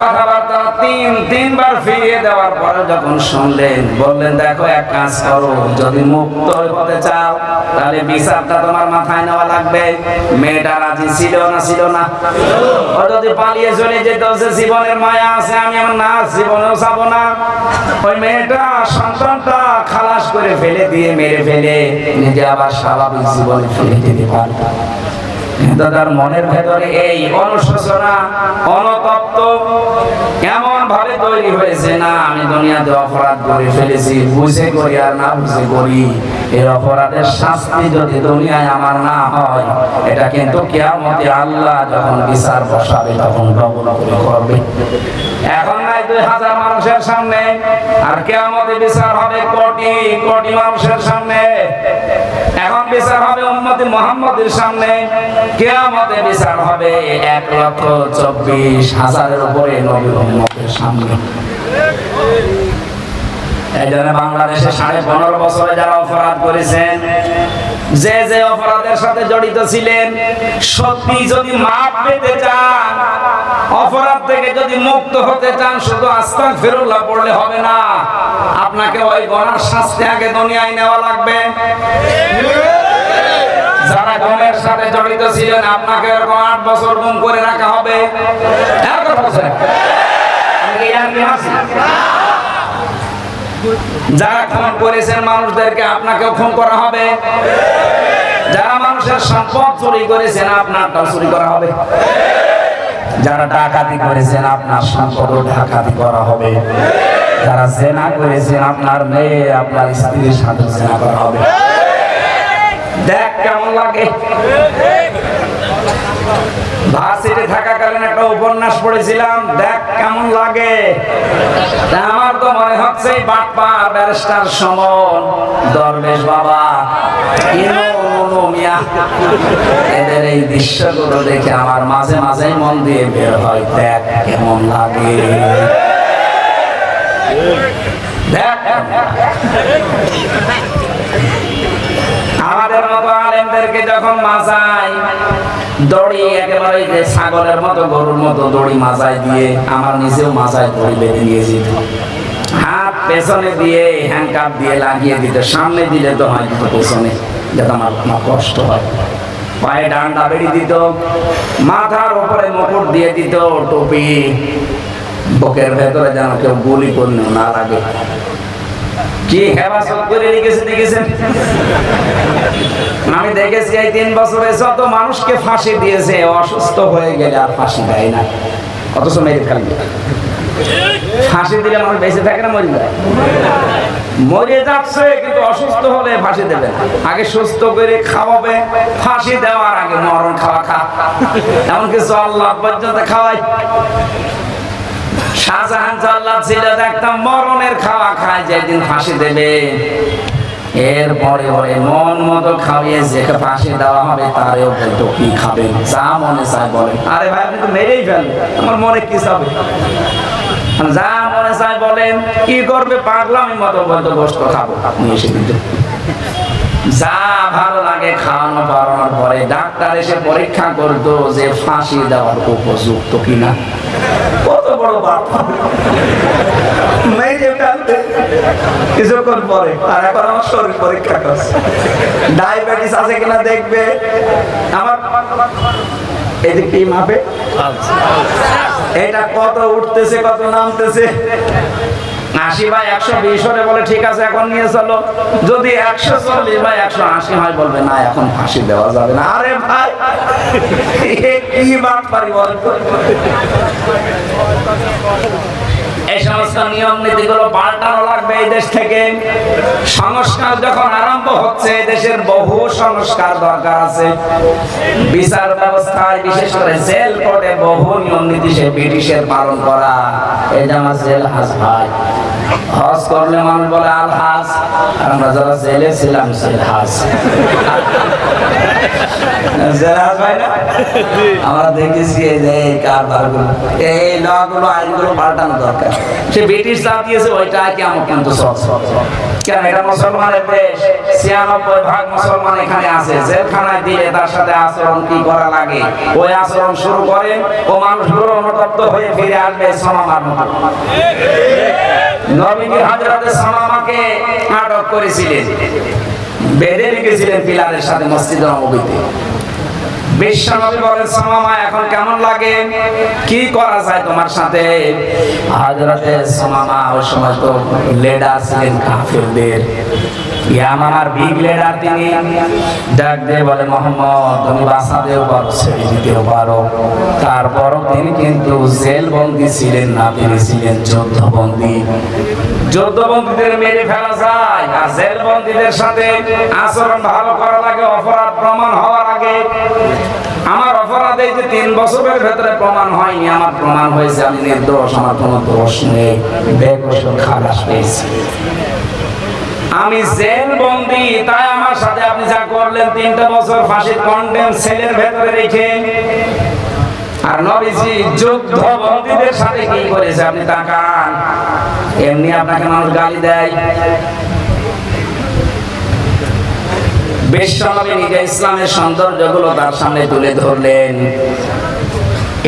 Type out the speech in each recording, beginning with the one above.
কথাবার্তা তিন, তিনবার ফিরিয়ে দেওয়ার পরে যখন শুনলেন বললেন দেখো, এক কাজ করো, যদি মুক্ত হতে চাও, তাহলে বিচারটা তোমার মাথায় নেওয়া লাগবে। মেয়েটা রাজি ছিল না ছিল না। যদি পালিয়ে চলে জীবনের মায়া আছে, আমি আমার না, জীবনেও চাবো না। ওই মেয়েটা সন্তানটা খালাস করে ফেলে দিয়ে মেরে ফেলে, নিজে আবার স্বাভাবিক জীবনে ফিরে যেতে পারবে। তার মনের ভেতরে এই অনুশোচনা, অনুতপ্ত কেমন ভাবে তৈরি হয়েছে না, আমি দুনিয়াতে অপরাধ করে ফেলেছি, বুঝে করি আর না বুঝে করি। এর অপরাধের শাস্তি যদি দুনিয়ায় আমার না হয়, এটা কিন্তু কেয়ামতে আল্লাহ যখন বিচার বসাবে, তখন ডবল করে করবে। এখন এই জন্য বাংলাদেশে সাড়ে পনেরো বছরে যারা অপরাধ করেছেন, যে যে অপরাধের সাথে জড়িত ছিলেন, সত্যি যদি মাপ পেতে চান অপরাধ থেকে যদি মুক্ত হতে চান, শুধু আস্তাক ফেরুল্লাহ পড়লে হবে না। আপনাকে ওই গণার শাস্তি আগে দুনিয়ায় নেওয়া লাগবে। যারা গমের সাথে জড়িত ছিলেন, আপনাকে এরকম আট বছর গুম করে রাখা হবে? যারা খুন করেছেন, মানুষদেরকে আপনাকেও খুন করা হবে। যারা মানুষের সম্পদ চুরি করেছেন, আপনারটাও চুরি করা হবে। যারা ডাকাতি করেছেন, আপনার সম্পদ ডাকাতি করা হবে। যারা জেনা করেছেন, আপনার মেয়ে, আপনার স্ত্রীর সাথে জেনা করা হবে। দেখ কেমন লাগে। ভার্সিটি থাকাকালীন একটা উপন্যাস পড়েছিলাম, দেখ কেমন লাগে। আমার তো মনে হচ্ছে বাটপার ব্যারিস্টার সমন, দরবেশ বাবা এদের এই দৃশ্যগুলো দেখে আমার মাঝে মাঝে মন দিয়ে বের হয়, দেখ কেমন লাগে। দেখ। আমাদের মতো আলেমদেরকে যখন মাজাই দড়ি, একেবারে যে মতো, গরুর মতো দড়ি মাজায় দিয়ে আমার নিজেও মাজায় দড়ি বেঁধে নিয়ে যেত। হাত পেছনে দিয়ে হ্যান্ডকাপ দিয়ে লাগিয়ে দিত, সামনে দিলে তো হয় কিন্তু পেছনে, যাতে আমার আমার কষ্ট হয়। পায়ে ডান্ডা বেরিয়ে দিত, মাথার উপরে মুকুট দিয়ে দিত, টুপি। বুকের ভেতরে যেন কেউ গুলি করলে না লাগে। কি করে রেখেছে, দেখেছেন? আমি দেখেছি এই তিন মানুষকে ফাঁসি দিয়েছে, অসুস্থ হয়ে গেলে আর ফাঁসি দেয় না। অথচ মেরে ফাঁসি দিলে মানুষ বেঁচে থাকে না, মরে যায়। মরে যাচ্ছে, কিন্তু অসুস্থ হলে ফাঁসি দেবে আগে সুস্থ করে খাওয়াবে, ফাঁসি দেওয়ার আগে মরণ খাওয়া খা। এমনকি জল্লাদ পর্যন্ত খাওয়াই শাহজাহান জল্লাদ ছিল দেখতাম মরণের খাওয়া খায়, যেদিন ফাঁসি দেবে। এরপরে ওরে মন মতো খাওয়িয়ে ফাঁসি দেওয়া হবে তারেও বলতো, কি খাবেন যা মনে চায় বলে। আরে ভাই, আপনি তো মেরেই ফেলবেন আমার মনে কি চাবে? যা মনে চায় বলেন, কি করবে? পাগলামি মতো বলতো গোস্ত খাব। আপনি এসে যা ভালো লাগে খাওয়ানো পাওয়ানোর পরে ডাক্তার এসে পরীক্ষা করতো যে ফাঁসি দেওয়ার উপযুক্ত কিনা। কিছুক্ষণ পরে আর এখন আমার শরীর পরীক্ষা করছে ডায়াবেটিস আছে কিনা দেখবে আমার এটা কত উঠতেছে কত নামতেছে আশি বা একশো বিশ হলে বলে, ঠিক আছে, এখন নিয়ে চলো। যদি একশো চল্লিশ বা একশো আশি হয়, বলবে, না, এখন ফাঁসি দেওয়া যাবে না। আরে ভাই সমস্ত নিয়ম নীতিগুলো পাল্টানো লাগবে এই দেশ থেকে। সংস্কার যখন আরম্ভ হচ্ছে দেশের বহু সংস্কার দরকার আছে। বিচার ব্যবস্থায় বিশেষ করে জেল কোর্টে বহু নিয়ম নীতি সে ব্রিটিশের পালন করা। এই আমার জেল হাজ ভাই। হজ করলে মানুষ বলে আল হাজ। আমরা যারা জেলে ছিলাম আমরা দেখেছি এই যে এই কারবারগুলো। এই আইনগুলো পাল্টানো দরকার। সে ব্রিটিশ দিয়েছে, ওইটা কেমন কিন্তু সব কেন এটা মুসলমানের দেশ? ছিয়ানব্বই ভাগ মুসলমান এখানে আছে। জেলখানায় তার সাথে আচরণ কি করা লাগে? ওই আচরণ শুরু করেন ও মানুষগুলো অনুতপ্ত হয়ে ফিরে আসবে সমামার মতো নবীজি হযরতে সামামাকে আটক করেছিলেন। বেঁধে রেখেছিলেন পিলারের সাথে মসজিদ নববীতে। বিশ্বনবী বলেন সামামা এখন কেমন লাগে? কি করা যায় তোমার সাথে? হযরতে সামামা ওই সময় তো লেডার ছিলেন কাফিরদের। ইয়ামামার বিগ লিডার তিনি ডাক দিয়ে বলে, মোহাম্মদ, তুমি বাঁচাতেও পারো, ছেড়ে দিতেও পারো। তারপরও তিনি কিন্তু জেল বন্দী ছিলেন না, তিনি ছিলেন যুদ্ধ বন্দী যুদ্ধবন্দীদের মেরে ফেলা যায়, আর জেল বন্দীদের সাথে আচরণ ভালো করা লাগে অপরাধ প্রমাণ হওয়ার আগে আমার অপরাধ এই যে তিন বছরের ভেতরে প্রমাণ হয়নি, আমার প্রমাণ হয়েছে, আমি নির্দোষ, আমার কোনো দোষ নেই। বেকসুর খালাস পেয়েছি। আমি জেল বন্দি, তাই আমার সাথে আপনি যা করলেন, তিনটা বছর ফাঁসির কন্ডেম সেলের ভেতরে রেখে। আর নবীজি যুদ্ধ বন্দীদের সাথে কি করেছে আপনি তাকান। এমনি আপনাকে মানুষ গালি দেয়। বিশ্বনবী নিজে ইসলামের সৌন্দর্যগুলো তার সামনে তুলে ধরলেন।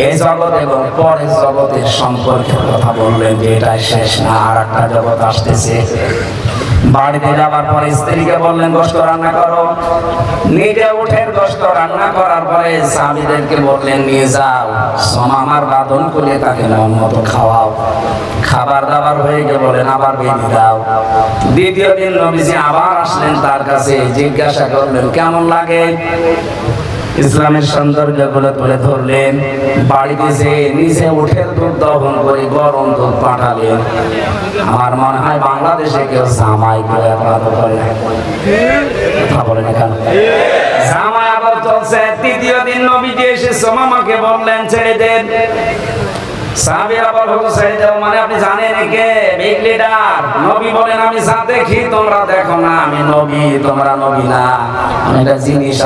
এই জগৎ এবং পরের জগতের সম্পর্কে কথা বললেন যে এটাই শেষ না আর একটা জগৎ আসতেছে। বাড়িতে যাবার পরে স্ত্রীকে বললেন গোস্ত রান্না করো। নিজে উঠেন গোস্ত রান্না করার পরে স্বামীদেরকে বললেন, নিয়ে যাও সমামার বাদন করে তাকে মন মতো খাওয়াও। খাবার দাবার হয়ে গিয়ে বলেন আবার বেঁধে দাও। দ্বিতীয় দিন নবীজি আবার আসলেন তার কাছে, জিজ্ঞাসা করলেন, কেমন লাগে? ইসলামের সৌন্দর্যগুলো তুলে ধরলেন। বাড়িতে যে নিচে উঠে দুধ দহন করে গরম দুধ পাঠালেন। আমার মনে হয় বাংলাদেশে কেউ জামাই করে আদর করে। কথা বলেন এখানে। জামাই আবার চলছে। তৃতীয় দিন নবীজি এসে সোমামাকে বললেন, ছেড়ে দেন। মানে জানেন বলেন, আমি দেখি না, আমি নবী, তোমরা নবী না। আমি জিনিস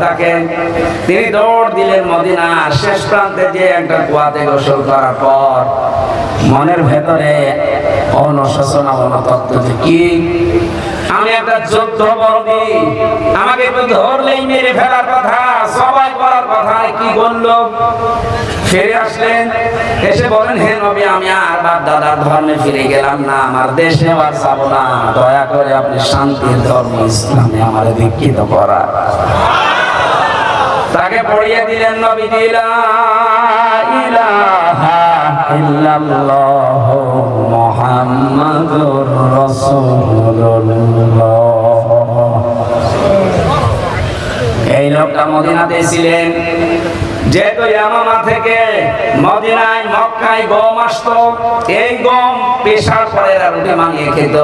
তাকে, তিনি দৌড় দিলেন মদিনার শেষ প্রান্তে যে একটা কুয়াতে গোসল করার পর মনের ভেতরে অনশোচনা অনুতপ্ত যে কি আমি একটা যুদ্ধ বন্দী। আমাকে তো ধরলেই মেরে ফেলার কথা, সবাই করার কথা কি বলল? ফিরে আসলেন, এসে বলেন, হে নবী, আমি আর বাপ দাদার ধর্মে ফিরে গেলাম না, আমার দেশে আর যাব না। দয়া করে আপনি শান্তির ধর্ম ইসলামে আমার দীক্ষিত করা তাকে পড়িয়ে দিলেন নবী দিলা ইলাহা ইল্লাল্লাহ। মুহাম্মাদুর রাসূলুল্লাহ। এই লোকটা মদিনাতে ছিলেন। যেহেতু ইয়ামামা থেকে মদিনায়, মক্কায় গম আসতো, এই গম পেশার পরে রুটি বানিয়ে খেত।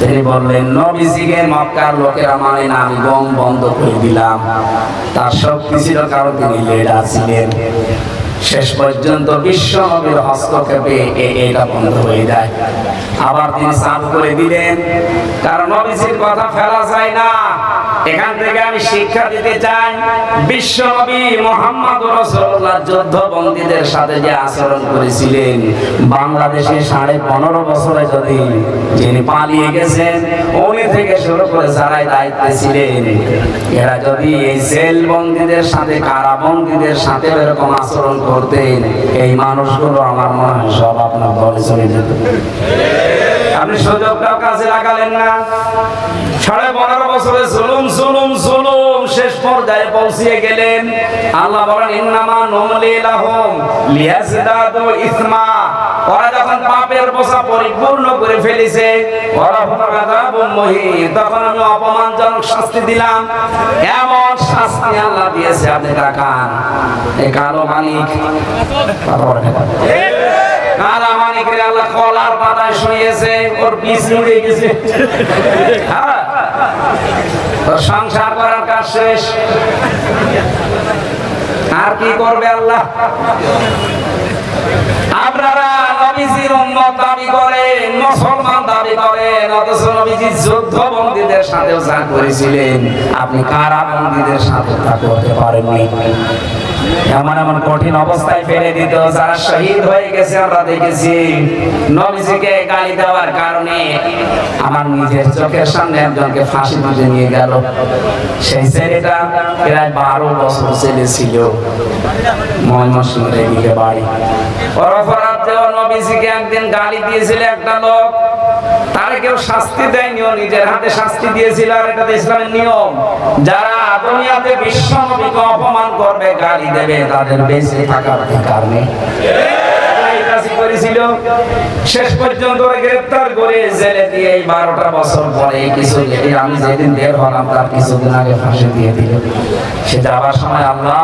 তিনি বললেন, নবীজিকে মক্কার লোকেরা মানে না, আমি গম বন্ধ করে দিলাম। তার শক্তি ছিল কারণ তিনি লেডা ছিলেন। শেষ পর্যন্ত বিশ্ব নবীর হস্তক্ষেপে এটা বন্ধ হয়ে যায়। আবার তিনি চালু করে দিলেন, কারণ নবীজির কথা ফেলা যায় না। এখান থেকে আমি শিক্ষা দিতে চাই, বিশ্ব নবী মোহাম্মদ যুদ্ধ বন্দীদের সাথে যে আচরণ করেছিলেন, বাংলাদেশে সাড়ে পনেরো বছরে যদি যিনি পালিয়ে গেছেন, উনি থেকে শুরু করে যারাই দায়িত্বে ছিলেন, এরা যদি এই জেল বন্দীদের সাথে কারা বন্দীদের সাথে এরকম আচরণ করতেন এই মানুষগুলো আমার মনে হয় সব আপনার দলে চলে যেত। আপনি সুযোগটাও কাজে লাগালেন না? সাড়ে পনেরো বছরে জুলুম জুলুম জুলুম শেষ পর্যায়ে পৌঁছিয়ে গেলেন। আল্লাহ বলেন, ইন্নামা নমলি লাহুম লিয়াজদাদু ইসমা। ওরা যখন পাপের বোঝা পরিপূর্ণ করে ফেলেছে তখন আমি অপমানজনক শাস্তি দিলাম। এমন শাস্তি আল্লাহ দিয়েছে, আপনি তাকান। এই কালো মালিক আল্লাহ কলার ওর গেছে। হ্যাঁ সংসার করার আর কি করবে আল্লাহ? আপনারা নবীজির উম্মত দাবি করেন, মুসলমান দাবি করেন, অথচ নবীজি যুদ্ধ বন্দীদের সাথেও যা করেছিলেন, আপনি কারা বন্দীদের সাথে তা করতে পারেননি? এমন এমন কঠিন অবস্থায় ফেলে দিত, যারা শহীদ হয়ে গেছে, আমরা দেখেছি। নবীজিকে গালি দেওয়ার কারণে আমার নিজের চোখের সামনে একজনকে ফাঁসি দিতে নিয়ে গেল। সেই ছেলেটা প্রায় বারো বছর ছেলে ছিল। ময়মনসিংহের এদিকে বাড়ি। যে নবীজিকে একদিন গালি দিয়েছিল একটা লোক। তারে কেউ শাস্তি দেয়নি ও নিজের হাতে শাস্তি দিয়েছিল আর এটা ইসলামের নিয়ম। যারা অপমান করবে, গালি দেবে, তাদের বেঁচে থাকার অধিকার নেই। শেষ পর্যন্ত করে দিয়ে বারোটা বছর পরে হলাম কিছুদিন আগে দিয়ে সে যাওয়ার সময় আল্লাহ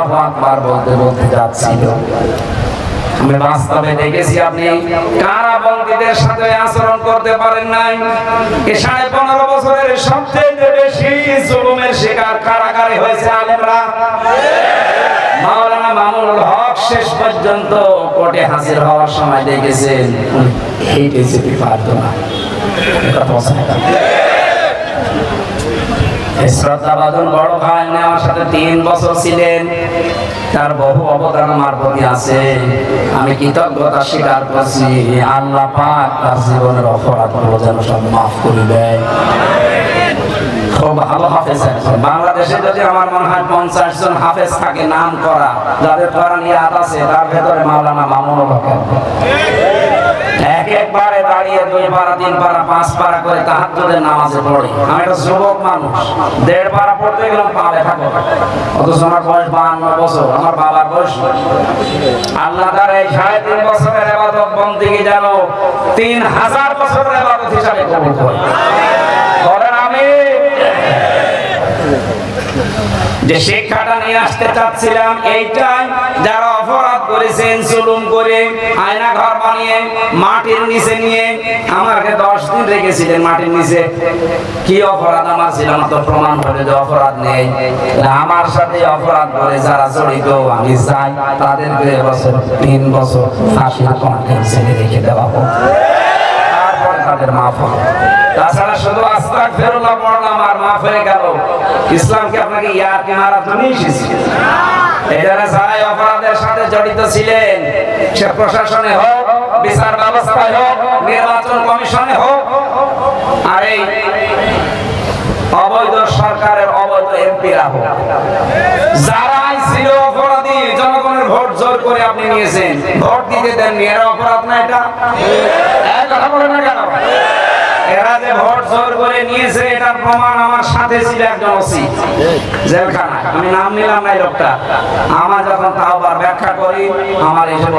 বলতে বলতে যাচ্ছিল। আমি বাস্তবে দেখেছি আপনি কারাবন্দীদের সাথে আচরণ করতে পারেন নাই। এই সাড়ে পনেরো বছরের সবচেয়ে বেশি জুলুমের শিকার কারাগারে হয়েছে আলেমরা। মাওলানা শেষ পর্যন্ত কোর্টে হাজির হওয়ার সময় দেখেছেন তো অসাধারণ। বড় ভাই আমার সাথে তিন বছর ছিলেন তার বহু অবদান আমার প্রতি আছে আমি কৃতজ্ঞতা স্বীকার করছি আল্লাহ পাক তার জীবনের অপরাধ যেন সব মাফ করে দেয় খুব ভালো হাফেজ একজন বাংলাদেশে যদি আমার মনে হয় পঞ্চাশ জন হাফেজ থাকে নাম করা, যাদের কোরআন ইয়াদ আছে, তার ভেতরে মাওলানা মামুনুল হক। এক একবারে দাঁড়িয়ে দুই পারা, তিন পারা, পাঁচ পারা করে তাহাজ্জুদের নামাজে পড়ে। আমি একটা যুবক মানুষ। দেড় পারা পড়তে গেলাম পা ব্যথা করে অথচ আমার বয়স বাহান্ন বছর, আমার বাবার বয়স আল্লাহ তার এই সাড়ে তিন বছরের এবাদত বন্দিকে যেন তিন হাজার বছরের এবাদত হিসাবে কবুল করে করেন আমি যে শিক্ষাটা নিয়ে আসতে চাচ্ছিলাম, এইটাই যারা অপরাধ করেছেন জুলুম করে, আয়না ঘর বানিয়ে, মাটির নিচে নিয়ে, আমাকে দশ দিন রেখেছিলেন মাটির নিচে। কি অপরাধ আমার ছিল, আমার তো প্রমাণ হলে যে অপরাধ নেই। আমার সাথে অপরাধ করে যারা জড়িত, আমি চাই তাদেরকে এবছর তিন বছর ফাঁসির কমাকে ছেড়ে রেখে দেওয়া হোক। তাদের মাফ হবে। তাছাড়া শুধু আস্তাক ফেরুল্লাহ পড়লাম আর মাফ হয়ে গেল। ইসলামকে আপনাকে ইয়ার কে মারার জন্য এসেছি? এখানে যারাই অপরাধের সাথে জড়িত ছিলেন, সে প্রশাসনে হোক, বিচার ব্যবস্থায় হোক, নির্বাচন কমিশনে হোক, আর এই অবৈধ সরকারের অবৈধ এমপিরা হোক। যারাই ছিল অপরাধী, জনগণের ভোট জোর করে আপনি নিয়েছেন। ভোট দিতে দেননি, এরা অপরাধ না এটা? কথা বলেন না কেন? এরা যে ভোট জোর করে নিয়েছে এটার প্রমাণ আমার সাথে ছিল একজন ওসি জেলখানা আমি নাম নিলাম লোকটা। আমার যখন ব্যাখ্যা করি, আমার এসে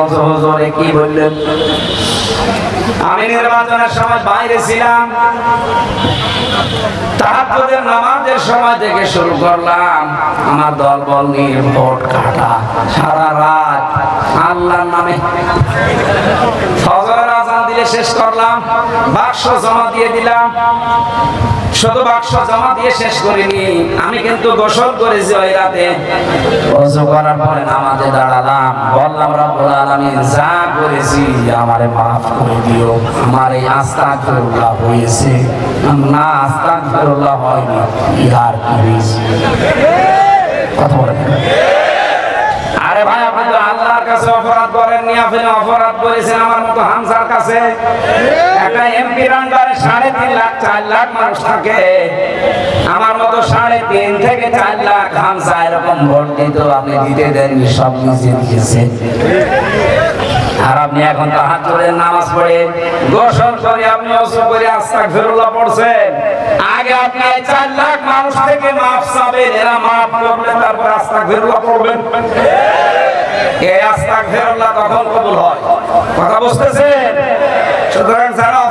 কি বললেন? আমি নির্বাচনের সময় বাইরে ছিলাম। নামাজের সময় থেকে শুরু করলাম। আমার দল বল নিয়ে ভোট কাটা, সারা রাত আল্লাহর নামে। দিলে শেষ করলাম। বাক্স জমা দিয়ে দিলাম। শুধু বাক্স জমা দিয়ে শেষ করিনি। আমি কিন্তু গোসল করেছি ওই রাতে। ওযু করার পরে নামাজে দাঁড়ালাম। বললাম, রব্বুল আলামিন, যা করেছি আমারে মাফ করে দিও। আমার এই আস্তাগফিরুল্লাহ হয়েছে। না, আস্তাগফিরুল্লাহ হয়নি। ইহার কি হয়েছে কথা বলে আরে ভাই আপনি তো আল্লাহর কাছে অপরাধ করেননি আপনি অপরাধ করেছেন আমার মতো হামসার কাছে। একটা এমপি রান্ডারে সাড়ে তিন লাখ, চার লাখ মানুষ থাকে। আমার মতো সাড়ে তিন থেকে চার লাখ হামসা এরকম ভোট দিত, আপনি দিতে দেননি, সব নিজে দিয়েছেন আর আপনি এখন তাহাজ্জুদের নামাজ পড়ে, গোসল করে আপনি ওযু করে আস্তাগফিরুল্লাহ পড়ছেন। আগে আপনি চার লাখ মানুষ থেকে মাফ চাবেন, এরা মাফ করবেন, তারপর আস্তাগফিরুল্লাহ পড়বেন। এই আস্তাগফিরুল্লাহ তখন কবুল হয়? কথা বুঝতেছেন? সুতরাং যারা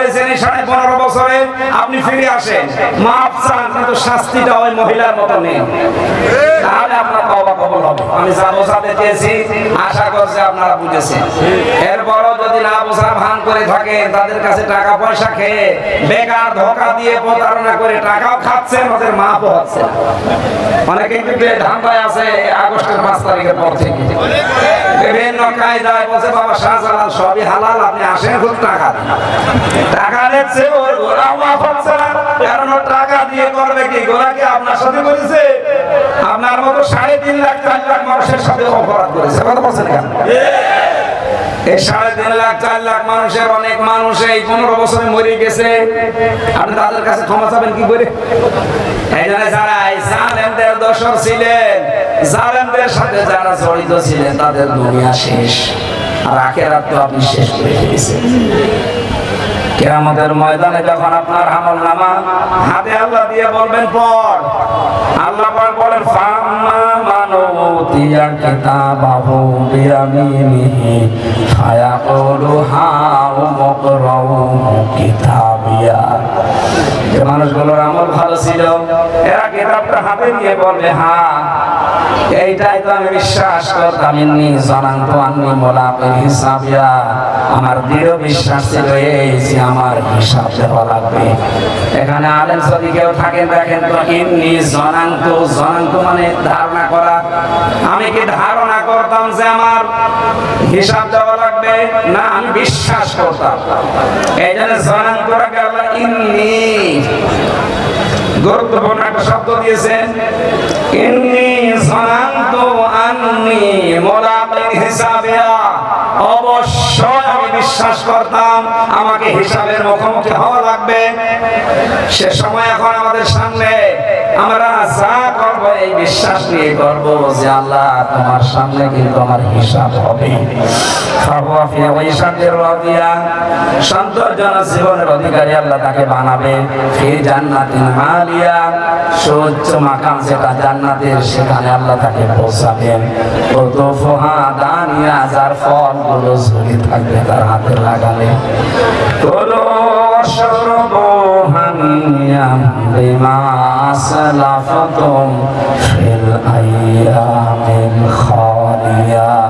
করেছেন এই সাড়ে পনেরো বছরে আপনি ফিরে আসেন। মাফ চান, কিন্তু শাস্তিটা ওই মহিলার মতো নেই। তাহলে আপনার তওবা কবুল হবে। আমি যা বোঝাতে চেয়েছি, আশা করছি আপনারা বুঝেছেন। এরপরও যদি না বোঝার ভান করে থাকেন, তাদের কাছে টাকা পয়সা খেয়ে বেকার ধোকা দিয়ে প্রতারণা করে টাকাও খাচ্ছেন, ওদের মাপও হচ্ছে। অনেকে কিন্তু ধান্দায় আছে, আগস্টের পাঁচ তারিখের পর থেকে। বিভিন্ন কায়দায় বলছে, বাবা শাহজালাল সবই হালাল, আপনি আসেন খুব টাকা। টাকা দিচ্ছে ওর গোলাও মাফ হচ্ছে না। কারণ টাকা দিয়ে করবে কি? গোলা কি আপনার সাথে করেছে? আপনার মতো সাড়ে তিন লাখ, চার লাখ মানুষের সাথে অপরাধ করেছে। কথা বলছেন কেন? এই সাড়ে তিন লাখ, চার লাখ মানুষের অনেক মানুষ এই পনেরো বছরে মরে গেছে। আপনি তাদের কাছে ক্ষমা চাবেন কি করে? যারা জালেমদের দোষর ছিলেন, জালেমদের সাথে যারা জড়িত ছিলেন, তাদের দুনিয়া শেষ। আর আখেরাত তো আপনি শেষ করে ফেলেছেন। কেরামতের ময়দানে যখন আপনার আমল নামা হাতে আল্লাহ দিয়ে বলবেন পর আল্লাহ পাক বলেন, ফাম্মা মানবতিয়া কিতাবাহু বিয়ামিনিহি ফায়াকুলু হাউ মুকরাউ কিতাবিয়া। যে মানুষগুলোর আমল ভালো ছিল, এরা কিতাবটা হাতে নিয়ে বলবে হ্যাঁ এইটাই তো আমি বিশ্বাস করতাম। ইন্নি জানান্ত আন্নি মোলাকের হিসাবিয়া। আমার দৃঢ় বিশ্বাস ছিল এই যে আমার হিসাব দেওয়া লাগবে। এখানে আলেম যদি কেউ থাকেন, দেখেন তো, ইন্নি জনান্ত জনান্ত মানে ধারণা করা। আমি কি ধারণা করতাম যে আমার হিসাব দেওয়া লাগবে, না আমি বিশ্বাস করতাম এই জন্য জনান্ত রাখে আল্লাহ, ইন্নি গুরুত্বপূর্ণ একটা শব্দ দিয়েছেন। ইন্নি জানান্তু আন্নি মুলাকিন হিসাবিয়া অবশ্যই আমি বিশ্বাস করতাম আমাকে হিসাবের মুখোমুখি হওয়া লাগবে। সে সময় এখন আমাদের সামনে আমরা যা করব, এই বিশ্বাস নিয়ে করব যে আল্লাহ তোমার সামনে কিন্তু আমার হিসাব হবে। অধিকারী আল্লাহ তাকে বানাবে। ফি জান্নাতিন জান্নাতের, সেখানে আল্লাহ তাকে পৌঁছাবেন থাকবে তার হাতে লাগালে বিমা আসলাফতুম ফিল আইয়ামিল খালিয়া।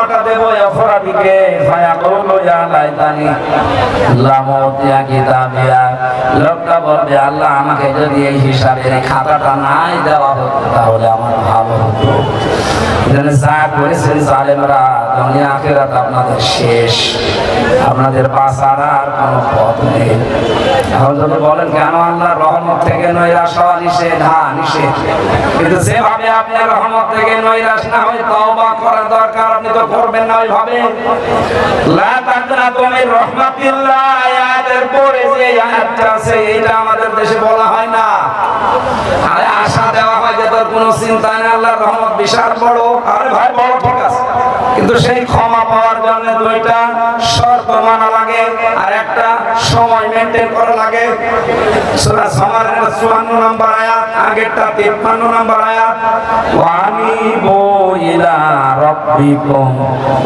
দেব অপরাধীকে ফায়াকুলু ইয়া লাইতানি লাম উতিয়া কিতাবিয়া লোকটা বলবে, আল্লাহ আমাকে যদি এই হিসাবের খাতাটা নাই দেওয়া হতো, তাহলে আমার ভালো হতো। থেকে নৈরাশ হওয়া নিষেধ? হ্যাঁ নিষেধ। কিন্তু আপনি তো করবেন না ওইভাবে লা তাকনাতুমির আয়াতের পরে যে আয়াতটা আছে, এটা আমাদের দেশে বলা হয় না। আরে আশা দেওয়া হয় যে তোর কোনো চিন্তা নেই, আল্লাহর রহমত বিশাল বড়। আরে ভাই বড় ঠিক আছে। কিন্তু সেই ক্ষমা পাওয়ার জন্য দুইটা শর্ত মানা লাগে আর একটা সময় মেনটেন করা লাগে। সূরা সমারের 54 নম্বর আয়াত, আগেরটা 53 নম্বর আয়াত। ওয়ানিবু ইলা রাব্বিকুম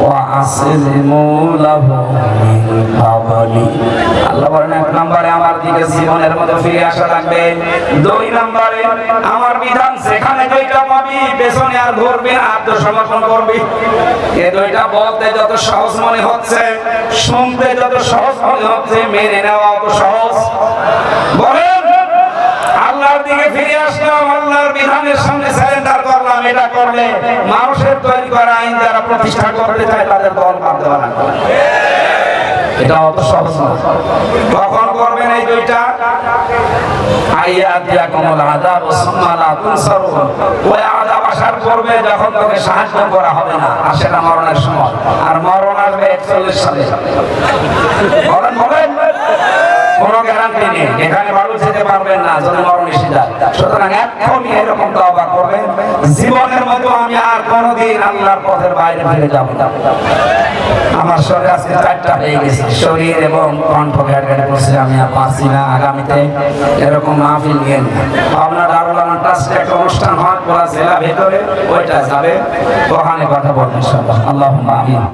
ওয়া আসলিমু লাহু মিন কাবলি আল্লাহ বলেন দিকে জীবনের মতো ফিরে আসা লাগবে। দুই নম্বরে, আমার বিধান সেখানে দুইটা পাবি, পেছনে আর ঘুরবি না, আত্মসমর্পণ করবি। এ দুইটা বলতে যত সহজ মনে হচ্ছে, শুনতে যত সহজ মনে হচ্ছে, মেনে নেওয়া অত সহজ। বলেন, আল্লাহর দিকে ফিরে আসলাম, আল্লাহর বিধানের সামনে সারেন্ডার করলাম, এটা করলে মানুষের তৈরি করা আইন যারা প্রতিষ্ঠা করতে চায়, তাদের দল বাদ দেওয়া না। এটা অত সহজ না। কখন করবেন এই দুইটা? আইয়াত দিয়া কমল আযাব ও সুম্মা লা তুনসারুন। ওই আযাব আসার পূর্বে যখন তোকে সাহায্য করা হবে না, আর সেটা মরণের সময়। আর মরণ আসবে 41 সালে। কোনো গ্যারান্টি নেই। এখানে যেতে পারবেন না সুতরাং এখনই এরকম করবেন। জীবনের মতো আমি আর কোনোদিন আল্লাহর পথের বাইরে ফিরে যাব না। আমার শরীর আজকে চারটা হয়ে গেছে। শরীর এবং কণ্ঠ ঘাটঘাট করছে, আমি আর পারছি না আগামীতে। এরকম মাহফিল নিয়ে আপনার দারুল আমার ট্রাস্টে একটা অনুষ্ঠান হয় পুরা জেলা ভেতরে ওইটা যাবে। ওখানে কথা বলবেন ইনশাআল্লাহ। আল্লাহ